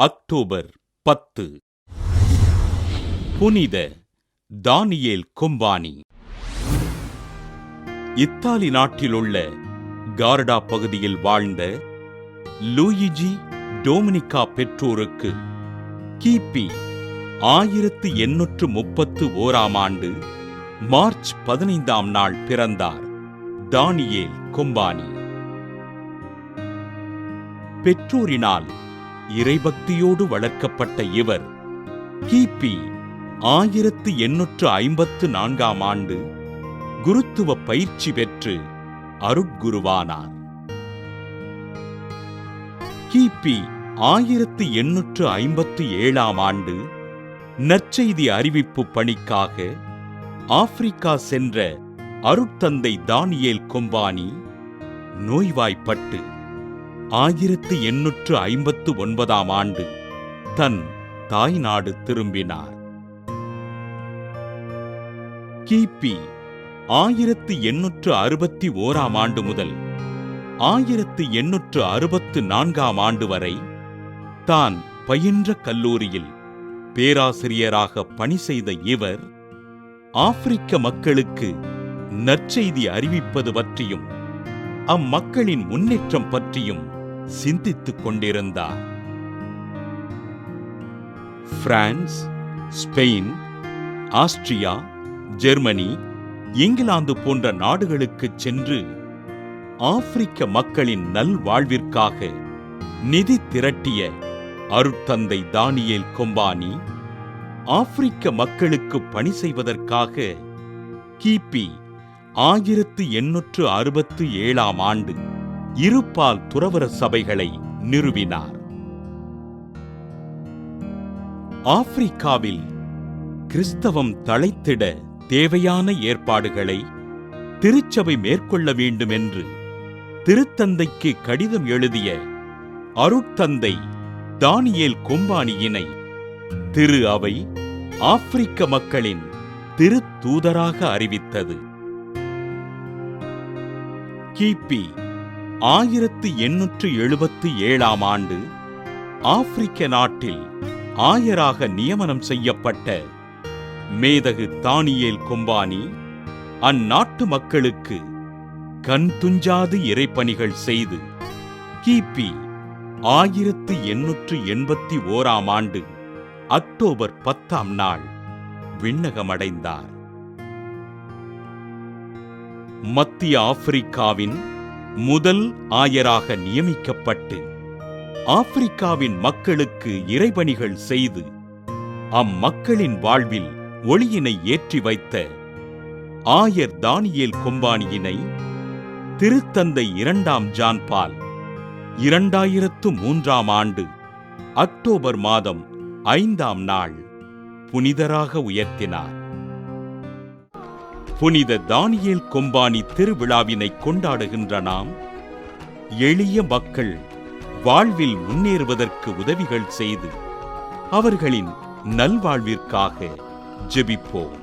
October பத்து. புனித தானியேல் கொம்பானி. Italy நாட்டிலுள்ள கார்டா பகுதியில் வாழ்ந்த லூயிஜி டோமினிகா பெற்றோருக்கு கிபி ஆயிரத்து எண்ணூற்று முப்பத்து ஓராம் ஆண்டு மார்ச் பதினைந்தாம் நாள் பிறந்தார் தானியேல் கொம்பானி. பெற்றோரினால் இறைபக்தியோடு வளர்க்கப்பட்ட இவர். கிபி ஆயிரத்து எண்ணூற்று ஐம்பத்து நான்காம் ஆண்டு குருத்துவ பயிற்சி பெற்று அருட்குருவானார். கிபி ஆயிரத்து எண்ணூற்று ஐம்பத்து ஏழாம் ஆண்டு நற்செய்தி அறிவிப்பு பணிக்காக ஆப்பிரிக்கா சென்ற அருட்தந்தை தானியேல் கொம்பானி நோய்வாய்ப்பட்டு ஆயிரத்து எண்ணூற்று ஐம்பத்து ஒன்பதாம் ஆண்டு தன் தாய்நாடு திரும்பினார். கிபி ஆயிரத்து எண்ணூற்று அறுபத்தி ஓராம் ஆண்டு முதல் ஆயிரத்து எண்ணூற்று அறுபத்து நான்காம் ஆண்டு வரை தான் பயின்ற கல்லூரியில் பேராசிரியராக பணி செய்த இவர் ஆப்பிரிக்க மக்களுக்கு நற்செய்தி அறிவிப்பது பற்றியும் அம்மக்களின் முன்னேற்றம் பற்றியும் சிந்தித்துக் கொண்டிருந்தார் France Spain Austria Germany England போன்ற நாடுகளுக்குச் சென்று ஆப்பிரிக்க மக்களின் நல்வாழ்விற்காக நிதி திரட்டிய அருட்தந்தை தானியேல் கொம்பானி ஆப்பிரிக்க மக்களுக்கு பணி செய்வதற்காக கிபி ஆயிரத்து எண்ணூற்று அறுபத்து ஏழாம் ஆண்டு இருபால் துறவர சபைகளை நிறுவினார். ஆப்பிரிக்காவில் கிறிஸ்தவம் தழைத்திட தேவையான ஏற்பாடுகளை திருச்சபை மேற்கொள்ள வேண்டும் என்று திருத்தந்தைக்கு கடிதம் எழுதிய அருட்தந்தை தானியேல் கொம்பானியினை திரு அவை ஆப்பிரிக்க மக்களின் திருத்தூதராக அறிவித்தது. கிபி ஆயிரத்து எண்ணூற்று எழுபத்து ஏழாம் ஆண்டு ஆப்பிரிக்க நாட்டில் ஆயராக நியமனம் செய்யப்பட்ட மேதகு தானியேல் கொம்பானி அந்நாட்டு மக்களுக்கு கண் துஞ்சாது இறைப்பணிகள் செய்து கிபி ஆயிரத்து எண்ணூற்று எண்பத்தி ஓராம் ஆண்டு அக்டோபர் பத்தாம் நாள் விண்ணகமடைந்தார். மத்திய ஆப்பிரிக்காவின் முதல் ஆயராக நியமிக்கப்பட்டு ஆப்பிரிக்காவின் மக்களுக்கு இறைபணிகள் செய்து அம்மக்களின் வாழ்வில் ஒளியினை ஏற்றி வைத்த ஆயர் தானியேல் கொம்பானியினை திருத்தந்தை இரண்டாம் ஜான் பால் இரண்டாயிரத்து மூன்றாம் ஆண்டு அக்டோபர் மாதம் ஐந்தாம் நாள் புனிதராக உயர்த்தினார். புனித தானியேல் கொம்பானி திருவிழாவினை கொண்டாடுகின்ற நாம் எளிய மக்கள் வாழ்வில் முன்னேறுவதற்கு உதவிகள் செய்து அவர்களின் நல்வாழ்விற்காக ஜெபிப்போம்.